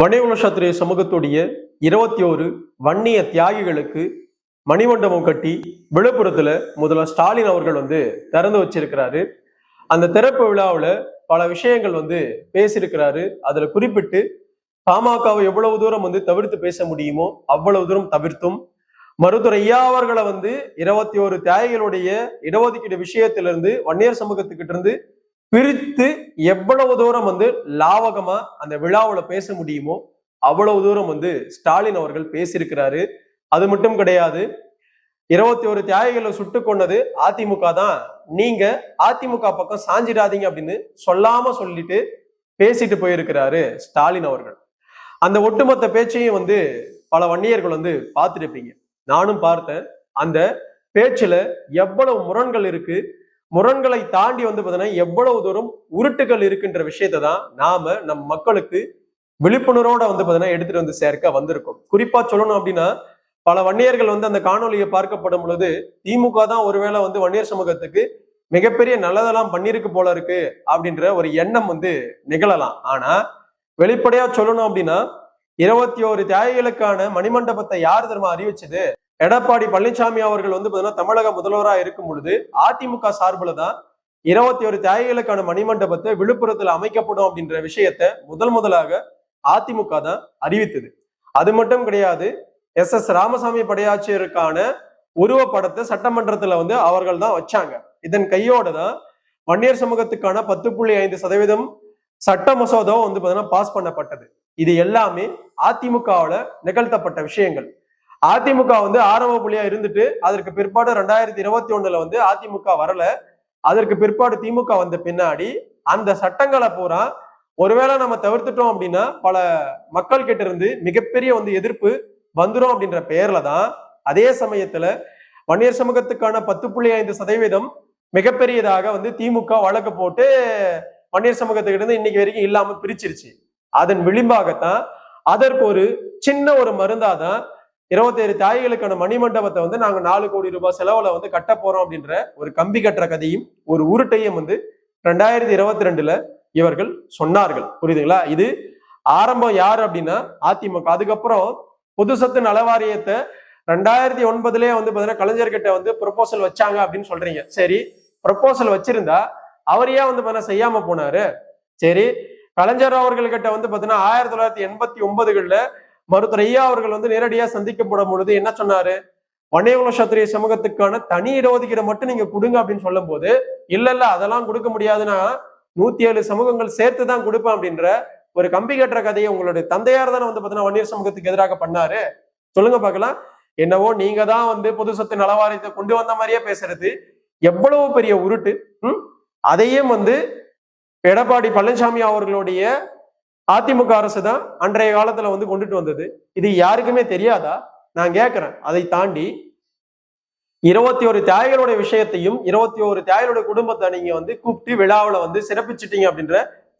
வன்னியகுல சத்திரிய சமூகத்துடைய இருபத்தி ஒரு வன்னிய தியாகிகளுக்கு மணிமண்டபம் கட்டி விழுப்புரத்துல முதல்வர் ஸ்டாலின் அவர்கள் வந்து திறந்து வச்சிருக்கிறாரு. அந்த திறப்பு விழாவில் பல விஷயங்கள் வந்து பேசியிருக்கிறாரு. அதுல குறிப்பிட்டு பாமகவை எவ்வளவு தூரம் வந்து தவிர்த்து பேச முடியுமோ அவ்வளவு தூரம் தவிர்த்தும். மருத்துவர் ஐயா அவர்களை வந்து இருபத்தி ஒரு தியாகிகளுடைய இடஒதுக்கீடு விஷயத்திலிருந்து வன்னியர் சமூகத்துக்கிட்ட இருந்து பிரித்து எவ்வளவு தூரம் வந்து லாவகமா அந்த விழாவில் பேச முடியுமோ அவ்வளவு தூரம் வந்து ஸ்டாலின் அவர்கள் பேசியிருக்கிறாரு. அது மட்டும் கிடையாது இருபத்தி ஒரு தியாகிகளை சுட்டு கொண்டது அதிமுக தான். நீங்க அதிமுக பக்கம் சாஞ்சிடாதீங்க அப்படின்னு சொல்லாம சொல்லிட்டு பேசிட்டு போயிருக்கிறாரு ஸ்டாலின் அவர்கள். அந்த ஒட்டுமொத்த பேச்சையும் வந்து பல வன்னியர்கள் வந்து பார்த்துருப்பீங்க நானும் பார்த்தேன். அந்த பேச்சுல எவ்வளவு முரண்கள் இருக்கு முரண்களை தாண்டி வந்து பார்த்தீங்கன்னா எவ்வளவு தூரம் உருட்டுகள் இருக்குன்ற விஷயத்தை தான் நாம நம் மக்களுக்கு விழிப்புணர்வோட வந்து பார்த்தீங்கன்னா எடுத்துட்டு வந்து சேர்க்க வந்திருக்கோம். குறிப்பா சொல்லணும் அப்படின்னா பல வன்னியர்கள் வந்து அந்த காணொலியை பார்க்கப்படும் பொழுது திமுக தான் ஒருவேளை வந்து வன்னியர் சமூகத்துக்கு மிகப்பெரிய நல்லதெல்லாம் பண்ணிருக்கு போல இருக்கு அப்படின்ற ஒரு எண்ணம் வந்து நிகழலாம். ஆனா வெளிப்படையா சொல்லணும் அப்படின்னா இருபத்தி ஒரு தியாகிகளுக்கான மணிமண்டபத்தை யார் தெரியுமா அறிவிச்சது? எடப்பாடி பழனிசாமி அவர்கள் வந்து பாத்தீங்கன்னா தமிழக முதல்வரா இருக்கும் பொழுது அதிமுக சார்பில் தான் இருபத்தி ஒரு தியாகிகளுக்கான மணிமண்டபத்தை விழுப்புரத்துல அமைக்கப்படும் அப்படின்ற விஷயத்த முதல் முதலாக அதிமுக தான் அறிவித்தது. அது மட்டும் கிடையாது எஸ் எஸ் ராமசாமி படையாச்சியருக்கான உருவப்படத்தை சட்டமன்றத்துல வந்து அவர்கள் தான் வச்சாங்க. இதன் கையோட தான் வன்னியர் சமூகத்துக்கான பத்து புள்ளி ஐந்து சதவீதம் சட்ட மசோதாவும் வந்து பாத்தீங்கன்னா பாஸ் பண்ணப்பட்டது. இது எல்லாமே அதிமுகவுல நிகழ்த்தப்பட்ட விஷயங்கள். அதிமுக வந்து ஆரம்ப புள்ளியா இருந்துட்டு அதற்கு பிற்பாடு ரெண்டாயிரத்தி இருபத்தி ஒண்ணுல வந்து அதிமுக வரல. அதற்கு பிற்பாடு திமுக வந்த பின்னாடி அந்த சட்டங்களை பூரா ஒருவேளை நம்ம தவிர்த்துட்டோம் அப்படின்னா பல மக்கள் கிட்ட இருந்து மிகப்பெரிய வந்து எதிர்ப்பு வந்துடும் அப்படின்ற பெயர்ல தான் அதே சமயத்துல வன்னியர் சமூகத்துக்கான பத்து புள்ளி ஐந்து சதவீதம் மிகப்பெரியதாக வந்து திமுக வழக்கு போட்டு வன்னியர் சமூகத்துக்கிட்ட இருந்து இன்னைக்கு வரைக்கும் இல்லாம பிரிச்சிருச்சு. அதன் விளிம்பாகத்தான் அதற்கு ஒரு சின்ன ஒரு மருந்தாதான் இருபத்தேழு தாய்களுக்கான மணிமண்டபத்தை வந்து நாங்க நாலு கோடி ரூபாய் செலவுல வந்து கட்ட போறோம் அப்படின்ற ஒரு கம்பி கட்டுற கதையும் ஒரு உருட்டையும் வந்து ரெண்டாயிரத்தி இருபத்தி ரெண்டுல இவர்கள் சொன்னார்கள். புரியுதுங்களா? இது ஆரம்பம் யார் அப்படின்னா அதிமுக. அதுக்கப்புறம் பொது சத்து நலவாரியத்தை ரெண்டாயிரத்தி ஒன்பதுலயே வந்து பாத்தீங்கன்னா கலைஞர்கிட்ட வந்து ப்ரொபோசல் வச்சாங்க அப்படின்னு சொல்றீங்க. சரி ப்ரொபோசல் வச்சிருந்தா அவர் ஏன் வந்து பாத்தீங்கன்னா செய்யாம போனாரு? சரி கலைஞர் அவர்கள்கிட்ட வந்து பாத்தீங்கன்னா ஆயிரத்தி தொள்ளாயிரத்தி எண்பத்தி ஒன்பதுகள்ல மருத்துவர் ஐயா அவர்கள் வந்து நேரடியா சந்திக்கப்படும் பொழுது என்ன சொன்னாரு? வன்னியகுல சத்திரிய சமூகத்துக்கான தனி இடஒதுக்கீடு மட்டும் நீங்க கொடுங்க அப்படின்னு சொல்லும் போது இல்ல இல்ல அதெல்லாம் கொடுக்க முடியாதுன்னா நூத்தி ஏழு சமூகங்கள் சேர்த்து தான் கொடுப்பேன் அப்படின்ற ஒரு கம்பி கட்டுற கதையை உங்களுடைய தந்தையார் தானே வந்து பாத்தீங்கன்னா வன்னியர் சமூகத்துக்கு எதிராக பண்ணாரு. சொல்லுங்க பார்க்கலாம். என்னவோ நீங்க தான் வந்து பொது சொத்து நலவாரியத்தை கொண்டு வந்த மாதிரியே பேசுறது. எவ்வளவு பெரிய உருட்டு ம்? அதையும் வந்து எடப்பாடி பழனிசாமி அவர்களுடைய அதிமுக அரசு தான் அன்றைய காலத்துல வந்து கொண்டுட்டு வந்தது. இது யாருக்குமே தெரியாதா? நான் கேட்கிறேன் அதை தாண்டி இருபத்தி ஒரு தியாகிகளுடைய விஷயத்தையும் இருபத்தி ஒரு தியாகிகளுடைய குடும்பத்தை நீங்க வந்து கூப்பிட்டு விழாவில் வந்து சிறப்பிச்சிட்டீங்க அப்படின்ற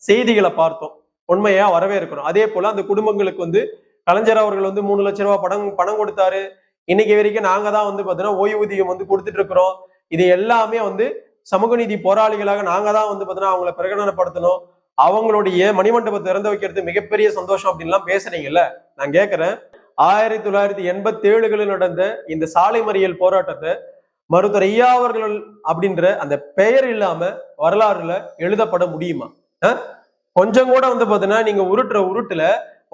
செய்திகளை பார்த்தோம். உண்மையா வரவேற்கிறோம். அதே போல அந்த குடும்பங்களுக்கு வந்து கலைஞர் அவர்கள் வந்து மூணு லட்சம் ரூபாய் பணம் பணம் கொடுத்தாரு. இன்னைக்கு வரைக்கும் நாங்க தான் வந்து பாத்தீங்கன்னா ஓய்வூதியம் வந்து கொடுத்துட்டு இருக்கிறோம். இது எல்லாமே வந்து சமூக நீதி போராளிகளாக நாங்க தான் வந்து பாத்தீங்கன்னா அவங்களை பிரகடனப்படுத்தணும். அவங்களுடைய மணிமண்டபத்தை திறந்து வைக்கிறது மிகப்பெரிய சந்தோஷம் அப்படின்லாம் பேசுறீங்கல்ல? நான் கேட்கிறேன் ஆயிரத்தி தொள்ளாயிரத்தி எண்பத்தி ஏழுகளில் நடந்த இந்த சாலை மறியல் போராட்டத்தை மருத்துவர் ஐயா அவர்கள் அப்படின்ற அந்த பெயர் இல்லாம வரலாறுல எழுதப்பட முடியுமா? கொஞ்சம் கூட வந்து பாத்தீங்கன்னா நீங்க உருட்டுற உருட்டுல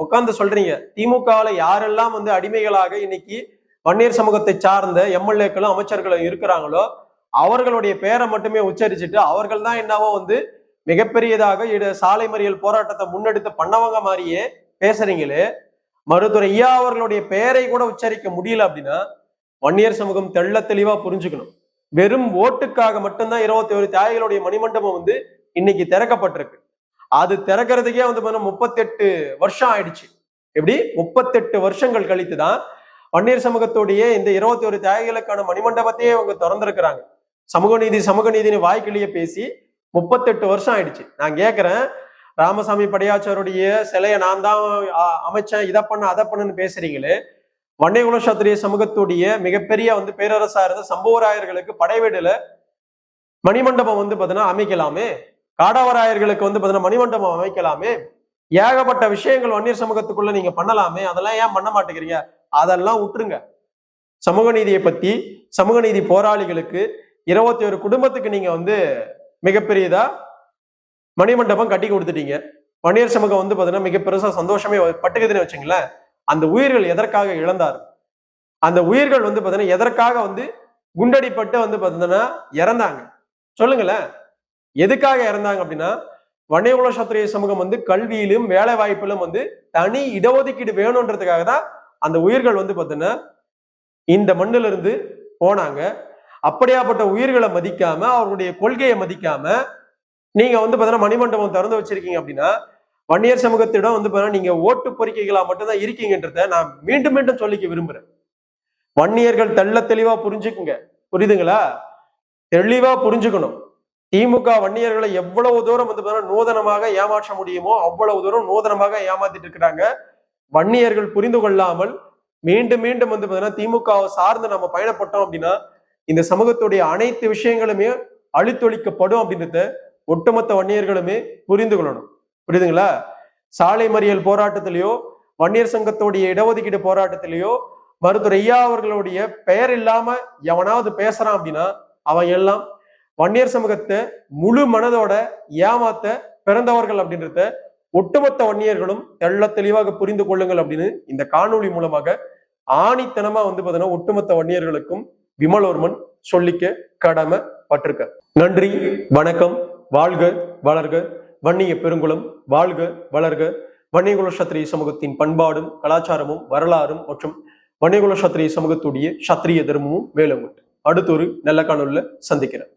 உட்கார்ந்து சொல்றீங்க. திமுகவுல யாரெல்லாம் வந்து அடிமைகளாக இன்னைக்கு வன்னியர் சமூகத்தை சார்ந்த எம்எல்ஏக்களும் அமைச்சர்களும் இருக்கிறாங்களோ அவர்களுடைய பெயரை மட்டுமே உச்சரிச்சுட்டு அவர்கள் தான் என்னவோ வந்து மிகப்பெரியதாக இட சாலை மறியல் போராட்டத்தை முன்னெடுத்து பண்ணவங்க மாதிரியே பேசுறீங்களே. மருத்துவர் ஐயா அவர்களுடைய பெயரை கூட உச்சரிக்க முடியல அப்படின்னா வன்னியர் சமூகம் தெள்ள தெளிவா புரிஞ்சுக்கணும். வெறும் ஓட்டுக்காக மட்டும்தான் இருபத்தி ஒரு தியாகிகளுடைய மணிமண்டபம் வந்து இன்னைக்கு திறக்கப்பட்டிருக்கு. அது திறக்கிறதுக்கே வந்து முப்பத்தி எட்டு வருஷம் ஆயிடுச்சு. எப்படி? முப்பத்தெட்டு வருஷங்கள் கழித்து தான் வன்னியர் சமூகத்துடைய இந்த இருபத்தி ஒரு தியாகிகளுக்கான மணிமண்டபத்தையே அவங்க திறந்திருக்கிறாங்க. சமூக நீதி சமூக நீதினு வாய்க்கிளிய பேசி முப்பத்தெட்டு வருஷம் ஆயிடுச்சு. நான் கேட்குறேன் ராமசாமி படையாச்சாருடைய சிலையை நான் தான் அமைச்சேன் இதை பண்ண அதை பண்ணுன்னு பேசுறீங்களே வன்னியகுல சத்திரிய சமூகத்துடைய மிகப்பெரிய வந்து பேரரசா இருந்த சம்புவராயர்களுக்கு படைவீடுல மணிமண்டபம் வந்து பாத்தீங்கன்னா அமைக்கலாமே காடாவராயர்களுக்கு வந்து பாத்தீங்கன்னா மணிமண்டபம் அமைக்கலாமே ஏகப்பட்ட விஷயங்கள் வன்னியர் சமூகத்துக்குள்ள நீங்க பண்ணலாமே அதெல்லாம் ஏன் பண்ண மாட்டேங்கிறீங்க? அதெல்லாம் விட்டுருங்க சமூக நீதியை பத்தி சமூக நீதி போராளிகளுக்கு இருபத்தி ஒரு குடும்பத்துக்கு நீங்க வந்து மிகப்பெரியதா? மணிமண்டபம் கட்டி கொடுத்துட்டீங்க. வன்னியர் சமூகம் வந்து பார்த்தீங்கன்னா மிக பெருசா சந்தோஷமே பட்டுக்குதுன்னு வச்சுங்களேன். அந்த உயிர்கள் எதற்காக இழந்தார்? அந்த உயிர்கள் வந்து பார்த்தீங்கன்னா எதற்காக வந்து குண்டடிப்பட்டு வந்து பார்த்தீங்கன்னா இறந்தாங்க? சொல்லுங்களேன். எதுக்காக இறந்தாங்க அப்படின்னா வன்னியகுல சத்திரிய சமூகம் வந்து கல்வியிலும் வேலை வாய்ப்பிலும் வந்து தனி இடஒதுக்கீடு வேணுன்றதுக்காக தான் அந்த உயிர்கள் வந்து பார்த்தீங்கன்னா இந்த மண்ணுல இருந்து போனாங்க. அப்படியாப்பட்ட உயிர்களை மதிக்காம அவருடைய கொள்கையை மதிக்காம நீங்க வந்து பாத்தீங்கன்னா மணிமண்டபம் திறந்து வச்சிருக்கீங்க அப்படின்னா வன்னியர் சமூகத்திடம் வந்து பாத்தீங்கன்னா நீங்க ஓட்டு பொறிக்கைகளா மட்டும்தான் இருக்கீங்கன்றத நான் மீண்டும் மீண்டும் சொல்லிக்க விரும்புறேன். வன்னியர்கள் தெள்ள தெளிவா புரிஞ்சுக்குங்க. புரியுதுங்களா? தெளிவா புரிஞ்சுக்கணும். திமுக வன்னியர்களை எவ்வளவு தூரம் வந்து பாத்தீங்கன்னா நூதனமாக ஏமாற்ற முடியுமோ அவ்வளவு தூரம் நூதனமாக ஏமாத்திட்டு இருக்கிறாங்க வன்னியர்கள் புரிந்து கொள்ளாமல் மீண்டும் மீண்டும் வந்து பாத்தீங்கன்னா திமுகவை சார்ந்து நம்ம பயணப்பட்டோம் அப்படின்னா இந்த சமூகத்துடைய அனைத்து விஷயங்களுமே அழித்தொழிக்கப்படும் அப்படின்றத ஒட்டுமொத்த வன்னியர்களுமே புரிந்து கொள்ளணும். புரியுதுங்களா? சாலை மறியல் போராட்டத்திலேயோ வன்னியர் சங்கத்துடைய இடஒதுக்கீடு போராட்டத்திலேயோ மருத்துவர் ஐயா அவர்களுடைய பெயர் இல்லாம எவனாவது பேசுறான் அப்படின்னா அவன் எல்லாம் வன்னியர் சமூகத்தை முழு மனதோட ஏமாத்த பிறந்தவர்கள் அப்படின்றத ஒட்டுமொத்த வன்னியர்களும் தெள்ள தெளிவாக புரிந்து கொள்ளுங்கள் அப்படின்னு இந்த காணொளி மூலமாக ஆணித்தனமா வந்து பார்த்தீங்கன்னா ஒட்டுமொத்த வன்னியர்களுக்கும் விமலோர்மன் சொல்லிக்க கடமை பட்டிருக்க நன்றி வணக்கம் வாழ்க வளர்க வன்னிய பெருங்குளம் வாழ்க வளர்க. வன்னியகுல சத்திரிய சமூகத்தின் பண்பாடும் கலாச்சாரமும் வரலாறும் மற்றும் வன்னியகுல சத்திரிய சமூகத்துடைய சத்திரிய தர்மமும் வேலுங்கள் அடுத்த ஒரு நல்ல காணொலியில் சந்திக்கிறேன்.